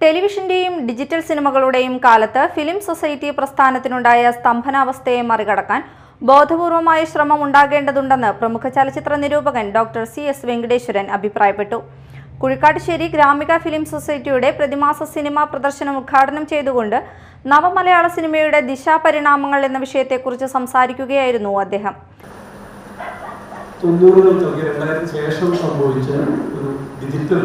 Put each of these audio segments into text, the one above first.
ടെലിവിഷന്റെയും digital സിനിമകളുടെയും കാലത്ത് film society പ്രസ്ഥാനത്തിനുണ്ടായ സ്തംഭനാവസ്ഥയെ മറികടക്കാൻ ബോധപൂർവമായ ശ്രമം ഉണ്ടാകേണ്ടതുണ്ടെന്ന് പ്രമുഖ ചലച്ചിത്ര നിരൂപകൻ ഡോക്ടർ സി എസ് വെങ്കടേശ്വരൻ അഭിപ്രായപ്പെട്ടു. കുഴിക്കാട്ടുശ്ശേരി ഗ്രാമിക ഫിലിം സൊസൈറ്റിയുടെ പ്രതിമാസ സിനിമാ പ്രദർശനം ഉദ്ഘാടനം ചെയ്തുകൊണ്ട് നവമലയാള സിനിമയുടെ ദിശാപരിണാമങ്ങൾ എന്ന വിഷയത്തെക്കുറിച്ച് സംസാരിക്കുകയായിരുന്നു അദ്ദേഹം. തൊണ്ണൂറുകൾക്കൊക്കെ രണ്ടായിരത്തിന് ശേഷം സംഭവിച്ച ഒരു ഡിജിറ്റൽ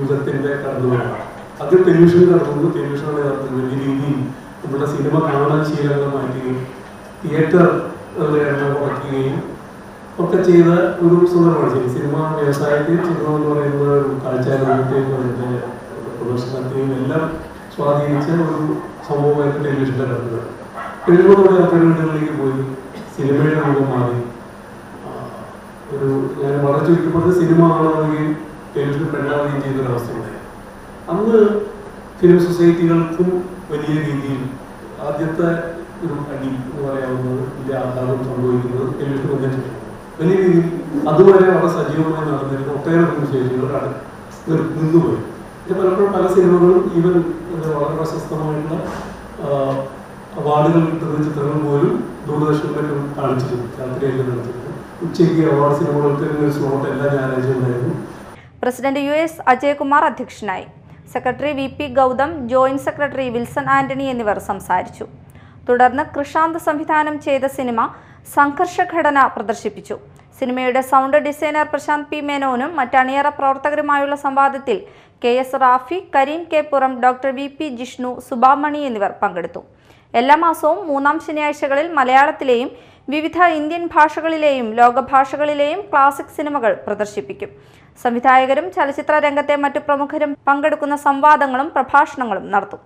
യുഗത്തിന്റെ കടന്നുവരവാണ്. അത് ടെലിവിഷൻ നടത്തുന്നു ടെലിവിഷനിലെ നടത്തുന്നു വലിയ രീതിയിൽ നമ്മുടെ സിനിമ കാണാൻ ശീലങ്ങൾ മാറ്റുകയും തിയേറ്റർ എണ്ണം കുറയ്ക്കുകയും ഒക്കെ ചെയ്ത ഒരു സുന്ദരമാണ് സിനിമ വ്യവസായത്തിൽ സിനിമ എന്ന് പറയുന്ന ഒരു അതിന്റെ പ്രദർശനത്തെയും എല്ലാം സ്വാധീനിച്ച ഒരു സംഭവമായിട്ട് ടെലിവിഷന്റെ കടന്നത് എഴുപതോടെ അത്ര വീടുകളിലേക്ക് പോയി സിനിമയുടെ രൂപം മാറി. ഒരു ഞാൻ വളരെ ചുരുക്കപ്പെട്ട സിനിമ കാണുകയും ടെലിവിഷൻ പെണ്ണാവുകയും ചെയ്ത ഒരു അവസ്ഥയുണ്ടായി അന്ന് ഫിലിം സൊസൈറ്റികൾക്കും വലിയ രീതിയിൽ ആദ്യത്തെ ഒരു അടി എന്ന് പറയാവുന്നത് വലിയ ആഘാതം സംഭവിക്കുന്നത് ടെലിവിഷൻ വന്നിട്ടുണ്ട് വലിയ രീതിയിൽ അതുവരെ വളരെ സജീവമായി നടന്നിരുന്ന ഒട്ടേറെ ഫിലിം സൊസൈറ്റികളാണ് നിന്നുപോയി പിന്നെ പലപ്പോഴും പല സിനിമകളും ഈവൻ വളരെ പ്രശസ്തമായിട്ടുള്ള അവാർഡുകൾ കിട്ടുന്ന ചിത്രങ്ങൾ പോലും ദൂരദർശനിൽ മറ്റും കാണിച്ചിരുന്നു രാത്രിയായിട്ട് നടത്തിയിരുന്നു ഉച്ചയ്ക്ക് അവാർഡ് സിനിമകൾക്ക് ഒരു സ്ലോട്ട് എല്ലാ ഞായറാഴ്ച ഉണ്ടായിരുന്നു. പ്രസിഡന്റ് യു എസ് അജയകുമാർ അധ്യക്ഷനായി. Secretary V P Gautham joint secretary Wilson Antony എന്നിവർ സംസാരിച്ചു. തുടർന്ന് കൃഷാന്ത് സംവിധാനം ചെയ്ത സിനിമ സംഘർഷഘടന പ്രദർശിപ്പിച്ചു. സിനിമയുടെ സൗണ്ട് ഡിസൈനർ പ്രശാന്ത് പി മേനോനും മറ്റ് അണിയറ പ്രവർത്തകരുമായുള്ള സംവാദത്തിൽ K S Rafi Kareem K പുറം doctor V P Jishnu Subamani എന്നിവർ പങ്കെടുത്തു. എല്ലാ മാസവും മൂന്നാം ശനിയാഴ്ചകളിൽ മലയാളത്തിലെയും വിവിധ ഇന്ത്യൻ ഭാഷകളിലെയും ലോകഭാഷകളിലെയും ക്ലാസിക് സിനിമകൾ പ്രദർശിപ്പിക്കും. സംവിധായകരും ചലച്ചിത്ര രംഗത്തെ മറ്റു പ്രമുഖരും പങ്കെടുക്കുന്ന സംവാദങ്ങളും പ്രഭാഷണങ്ങളും നടത്തും.